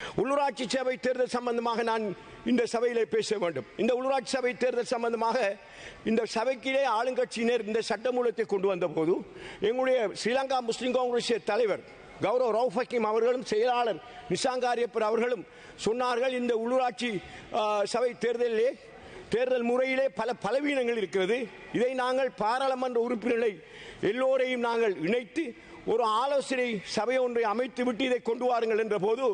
உள்ளூராட்சி சபை தேர்தல் சம்பந்தமாக நான் இந்த சபையிலே பேச வேண்டும். இந்த உள்ளூராட்சி சபை தேர்தல் சம்பந்தமாக இந்த சபைக்கிலே ஆளுங்கட்சியினர் இந்த சட்டமூலத்தை கொண்டு வந்த போது எங்களுடைய ஸ்ரீலங்கா முஸ்லிம் காங்கிரஸ் தலைவர் கௌரவ் ரவுஃப் ஹக்கீம் அவர்களும் செயலாளர் நிசாங்காரியப்பர் அவர்களும் சொன்னார்கள் இந்த உள்ளூராட்சி சபை தேர்தலிலே தேர்தல் முறையிலே பல பலவீனங்கள் இருக்கிறது. இதை நாங்கள் பாராளுமன்ற உறுப்பினர்களை எல்லோரையும் நாங்கள் இணைத்து ஒரு ஆலோசனை சபை ஒன்றை அமைத்து விட்டு இதை கொண்டு வாருங்கள் என்ற போது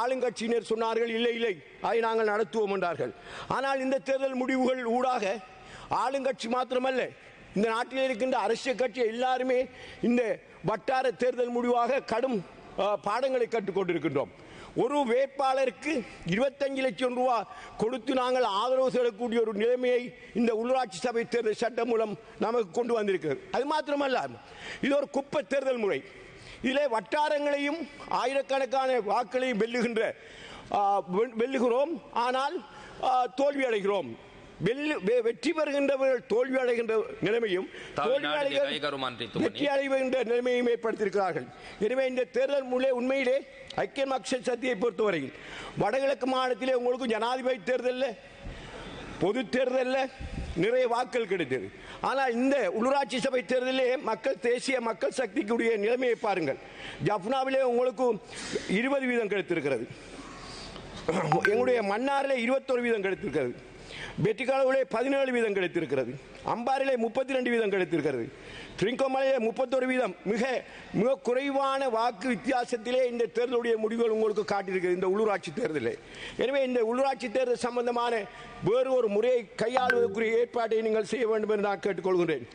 ஆளுங்கட்சியினர் சொன்னார்கள் இல்லை இல்லை அதை நாங்கள் நடத்துவோம் என்றார்கள். ஆனால் இந்த தேர்தல் முடிவுகள் ஊடாக ஆளுங்கட்சி மாத்திரமல்ல இந்த நாட்டில் இருக்கின்ற அரசியல் கட்சி எல்லாருமே இந்த வட்டார தேர்தல் முடிவாக கடும் பாடங்களை கற்றுக்கொண்டிருக்கின்றோம். ஒரு வேட்பாளருக்கு இருபத்தஞ்சு லட்சம் ரூபாய் கொடுத்து நாங்கள் ஆதரவு செல்லக்கூடிய ஒரு நிலைமையை இந்த உள்ளூராட்சி சபை தேர்தல் சட்டம் மூலம் நமக்கு கொண்டு வந்திருக்கிறது. அது மாத்திரமல்ல இது ஒரு குப்பை தேர்தல் முறை. இதிலே வட்டாரங்களையும் ஆயிரக்கணக்கான வாக்களையும் வெல்லுகின்ற வெ- வெல்லுகிறோம். ஆனால் தோல்வி அடைகிறோம். வெற்றி பெறுகின்றவர்கள் தோல்வி அடைகின்ற நிலைமையும் வெற்றி அடைகின்ற நிலைமையும் ஏற்படுத்தியிருக்கிறார்கள். எனவே இந்த தேர்தல் மூலம் உண்மையிலே ஐக்கிய மக்கள் சக்தியை பொறுத்தவரையில் வடகிழக்கு மாநிலத்திலே உங்களுக்கு ஜனாதிபதி தேர்தலில் பொது தேர்தலில் நிறைய வாக்கள் கிடைத்தது. ஆனால் இந்த உள்ளூராட்சி சபை தேர்தலிலே மக்கள் தேசிய மக்கள் சக்திக்குரிய நிலைமையை பாருங்கள். ஜப்னாவிலே உங்களுக்கு இருபது வீதம் கிடைத்திருக்கிறது. எங்களுடைய மன்னாரில் இருபத்தொரு வீதம் கிடைத்திருக்கிறது. வெற்றிக்காலவிலே பதினேழு வீதம் கிடைத்திருக்கிறது. அம்பாரிலே முப்பத்தி ரெண்டு வீதம் கிடைத்திருக்கிறது. திரிங்கோமலையிலே முப்பத்தொரு வீதம். மிக மிக குறைவான வாக்கு வித்தியாசத்திலே இந்த தேர்தலுடைய முடிவுகள் உங்களுக்கு காட்டியிருக்கிறது இந்த உள்ளூராட்சி தேர்தலில் எனவே இந்த உள்ளூராட்சி தேர்தல் சம்பந்தமான வேறு ஒரு முறையை கையாளுவதற்குரிய ஏற்பாட்டை நீங்கள் செய்ய வேண்டும் என்று நான் கேட்டுக்கொள்கிறேன்